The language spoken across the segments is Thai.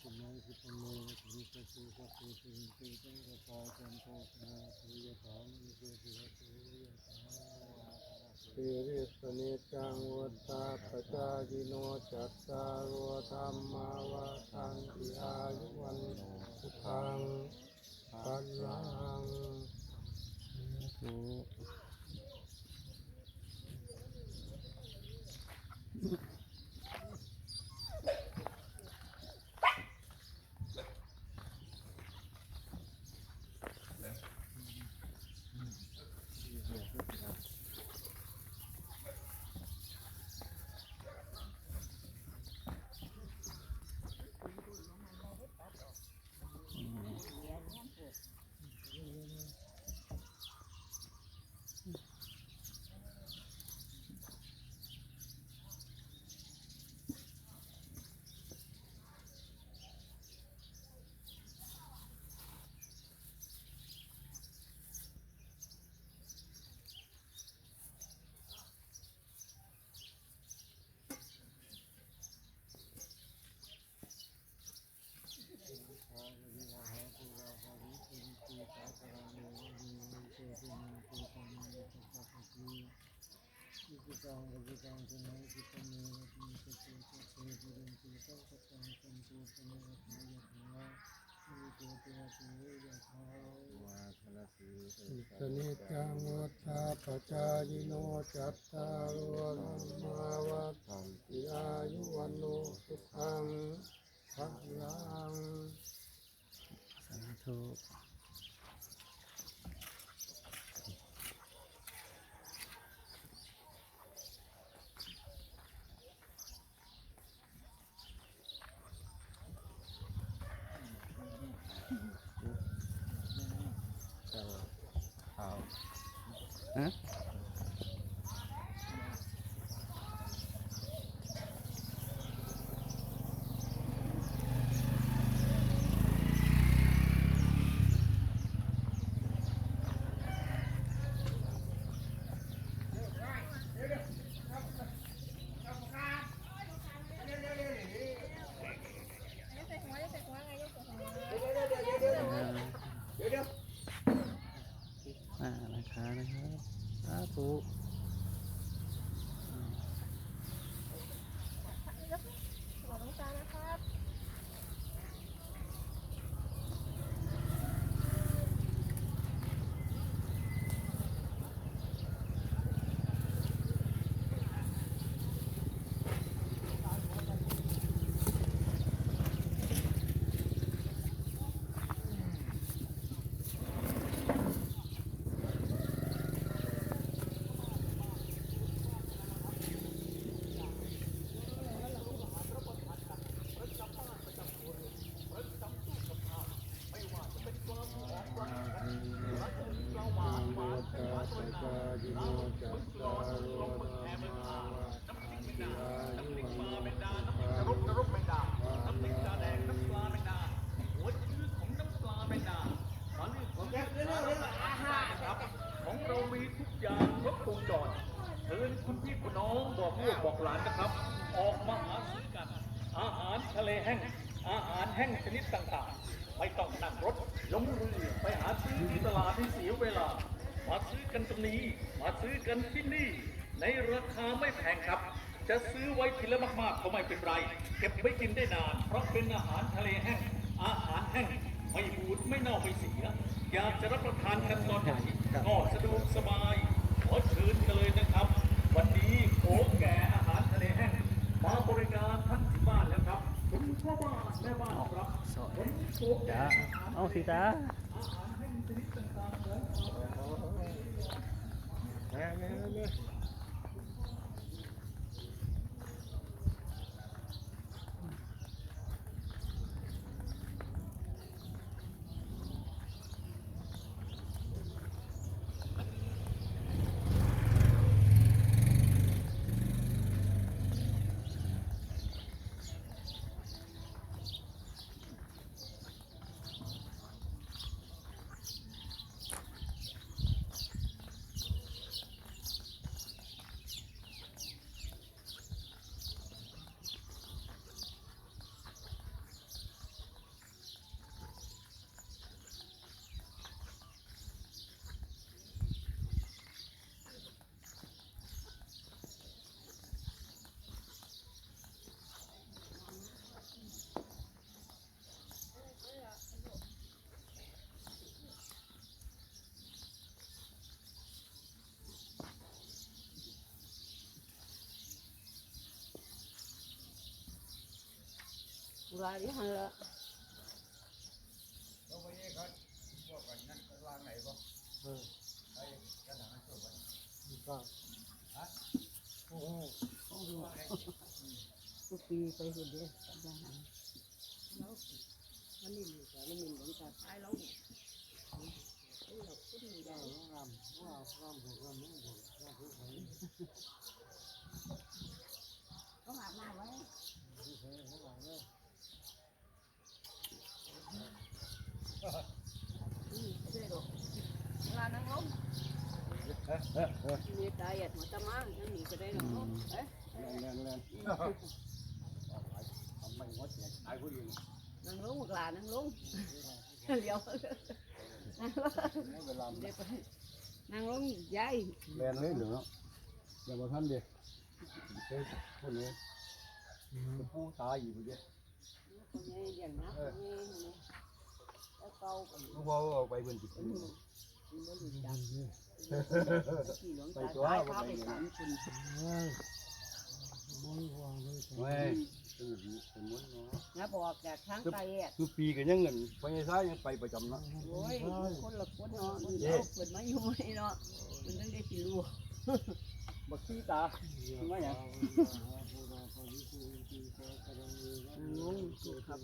สุวิตังสุมาสิปโนวิสสุสัพเพสิริเตตังกปาจันโทสนาสุยถามิเกติระตุยถาสิริสเนจังวัฏฏาปจายิโนจัตตารโอธรรมาวาทันติอายุวันสุขังปัลลังสุ อิจังวจิตังสมัยจิตเมวะติสตุสัพเพปุเรนติสัพพะตังสันตุปะเนวะทายะถาวิโตติระตุเวยะถาวาคลสี สนิจังวัฏาปจายโนจัตตารโอธรรมาวาทันติอายุวันโนสุขังพระลังสาธุ ชนิดต่างๆ ไม่ต้องนั่งรถลงเรือไปหาซื้อที่ตลาดที่เสียเวลา มาซื้อกันตรงนี้ มาซื้อกันที่นี่ ในราคาไม่แพงครับ จะซื้อไว้ทีละมากๆก็ไม่เป็นไร เก็บไว้กินได้นาน เพราะเป็นอาหารทะเลแห้ง อาหารแห้ง ไม่บูดไม่เน่าไม่เสีย อยากจะรับประทานกันตอนไหนก็สะดวกสบาย ขอเชิญกันเลยนะครับ วันนี้โอ้แก่อาหารทะเลแห้งมาบริการท่านถึงบ้านแล้วครับ คุณพ่อบ้านแม่บ้านครับ สอนจ้าเอาสิจ้าอาหา รแห้งชนิดต่างๆของเราแม่แม่แม่ลาที่หันละเออมีข้าวโอ้โหทุกปีไปหุ่นเดียวสัปดาห์หนึ่งแล้วมันนี่มีแต่ไม่มีหลงตาท้ายแล้วเนี่ยเราพูดไม่ได้งามงามง มงามเลยอืมไม่ได้หรอกเวลานั่งลงมีตายหยัดหัวตะมังนั่งหนีก็ได้หรอกเนาะเอ๊ะแรงแรงทำไมวัดแจกตายผู้เดียวนั่งลงหลานนั่งลงเลี้ยวนั่งลงเวลาเดี๋ยวไปนั่งลงยายแรงเลยเหรออย่ามาท่านเดียวเฮ้ยคนนี้ผู้ตายอยู่เดียวคนนี้เลี้ยงนะคนนี้นี่แล้วเก่าก็ลูกพ่อเอาไปเป็นจิตอืมมันบ่รู้จักขี่หลวงตาไปตัวตายเอาพาไปไปเลยสามคนเว้ยเป็นเป็นม้วนเนาะนะบอกจากทางไกลอะคือปีกันยังเงินไปซ้ายยังไปประจำนะโอ้ยคนละคนเนาะมันเอาเปิดมาอยู่ไหมเนาะมันต้องได้สิรู้ บักขี้ตาว่าอย่างงงสุครับ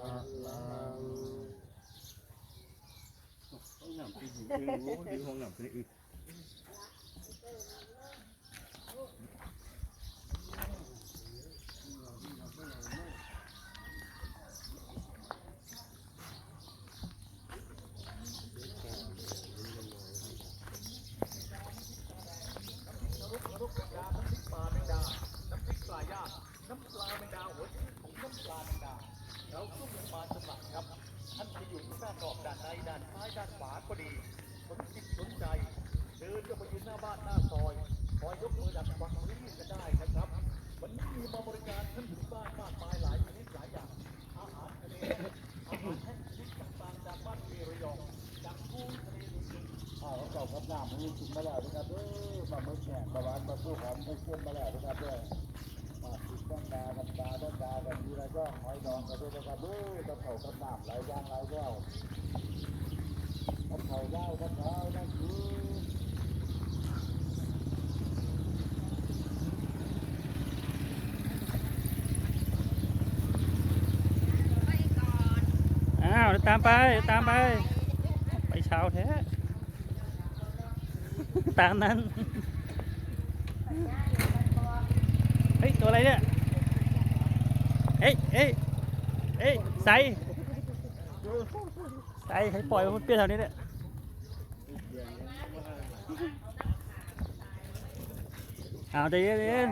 ห้องน้ำที่อยู่ที่ห้องน้ำที่อีกปลาแมงดาน้ำพริกปลาย่างน้ำปลาแมงดาหัวชื่อของน้ำปลาแมงดาเราซุ่ม นอกด้านในด้านซ้ายด้านขวาก็ดีสนจิตสนใจเดินก็มายืนหน้าบ้านหน้าซอยคอยยกมือดักฟังพื้นที่ก็ได้นะครับ วันนี้มีมาบริการท่านถึงบ้านมากมายหลายชนิดหลายอย่างอาหารทะเลอาหารแห้งชนิดต่างๆจากบ้านเมระยองจากกุ้งทะเลลุงข้าวเก่าครับน้ำมันกินมาแล้วนะครับเออมาเมื่อแก่ประวัติมาสู้ของไม่เชื่อมาแล้วนะครับเด้อมาติดต้องดากันดาต้องดากันมีอะไรก็ห อยดองกันด้วยนะครับเออตะเข่ากับน้ำหลายย่างหลแก้วตะเข่าเล่าตะเข่านั่นคืออ้าวตามไปตามไป ไปเช้าแท้ ตามนั้น เฮ้ย ตัวอะไรเนี่ย เฮ้ยเฮ้ย เอ้ยใส่ใส่ให้ปล่อยมันเปรี้ยวแถวนี้เนี่ยเอาใจเย็น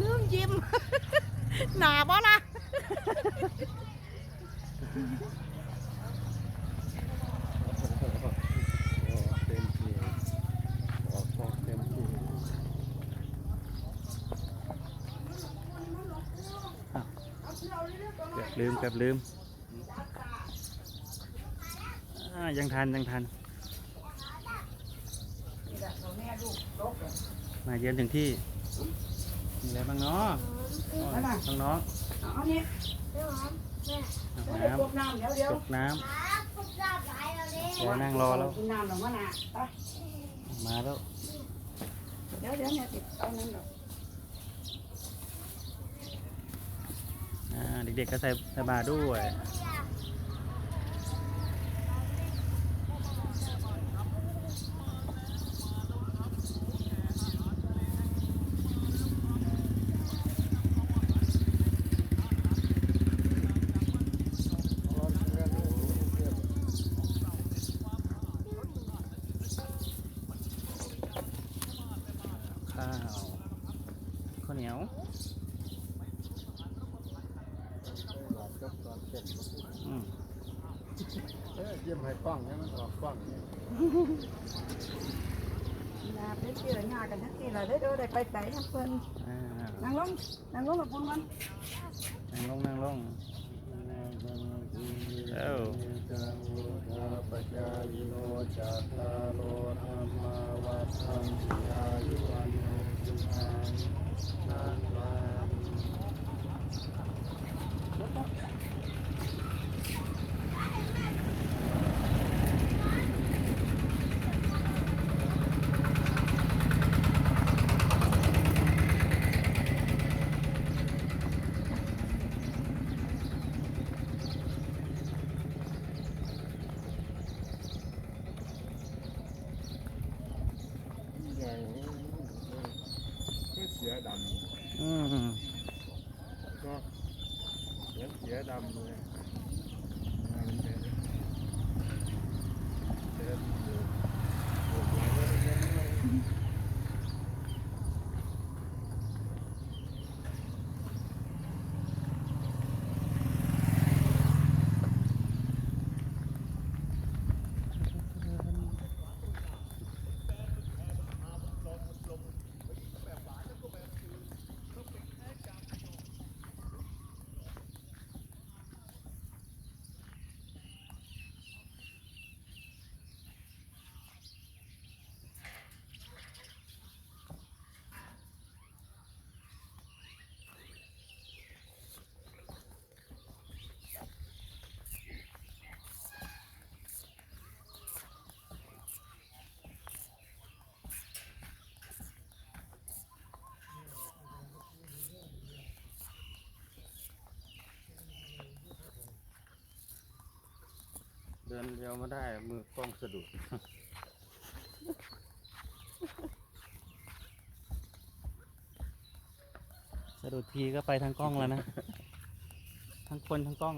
ลืมยิ้ม หนาบ่ล่ะ เต็มที่ออกฟองเต็มที่ ลืมเกับลืมอ่ายังทันยังทันนี่แหละเราแม่ลูกตกเลยมาเยือนถึงที่ มีอะไรบ้างเนาะนั่นน่ะน้องน้องเอาเนี่ยเดี๋ยวหอมแม่ๆอาบเดี๋ยวน้ไปกบน้ำเดี๋ยวเดี๋ยวำตกน้ครับผมจะหลายแล้วเนี่ยำเดี๋ยวนั่งรอแล้วกินน้ำหรอวะน่ะไปมาแล้ว เดี๋ยวเดี๋ยวเนี่ยติดเอานั่นหรอก อ่า เด็กๆก็ใส่สบาด้วย ข้าว ข้าวเหนียว อืม เอ้ยเยี่ยมให้กล้องให้มันออกกล้องนี่นาไปเจอหน้ากันทั้งทีละเดี๋ยวเดี๋ยวได้ไปไต่ทั้งเพิ่นอ่านั่งลงนั่งลงกับคุณมันนั่งลงนั่งลงเอ้าจังวุฒาปจายโนจัตตารโอธรรมาวัฏันติอายุวันโนสุขังนันวันอย่างคือเสือดำ อืม เนาะเหมือนเสือดำเลยงานเป็นเสือดูดูไว้ว่าเป็นยังไง เดินเดียวมาได้มือกล้องสะดุด สะดุดทีก็ไปทางกล้องแล้วนะ ทั้งคนทั้งกล้อง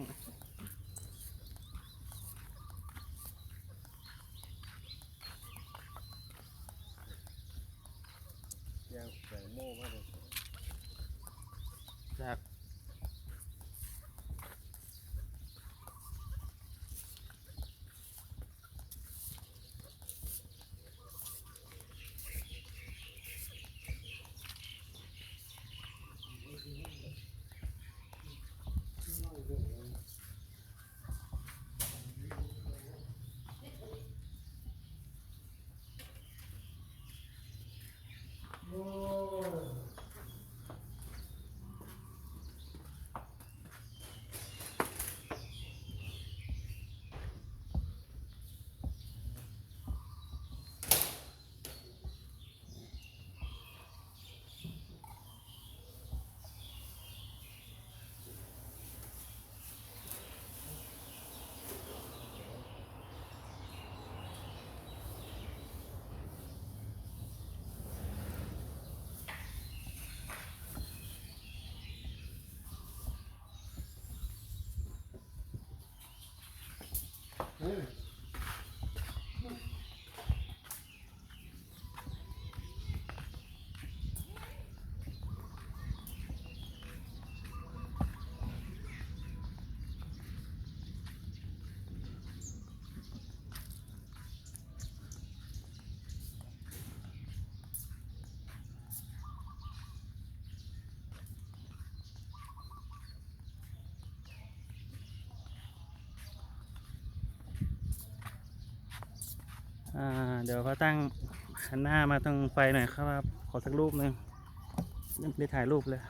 Ooh. เดี๋ยวเขาตั้งหันหน้ามาทางไฟหน่อยครับ ขอสักรูปหนึ่งไม่ได้ถ่ายรูปเลย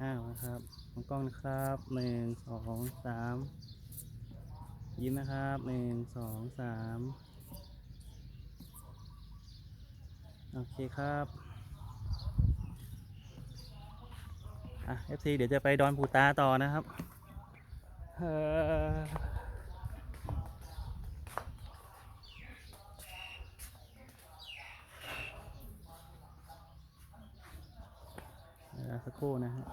อ้าวนะครับมองกล้องนะครับหนึ่งสองสามยิ้มนะครับหนึ่งสองสามโอเคครับอะ FC เดี๋ยวจะไปดอนปูตาต่อนะครับ เออเดี๋ยว สักครู่นะฮะ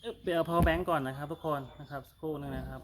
เอ้ยไปเอาพอแบงก์ก่อนนะครับ ทุกคนนะครับสักครู่นึงนะครับ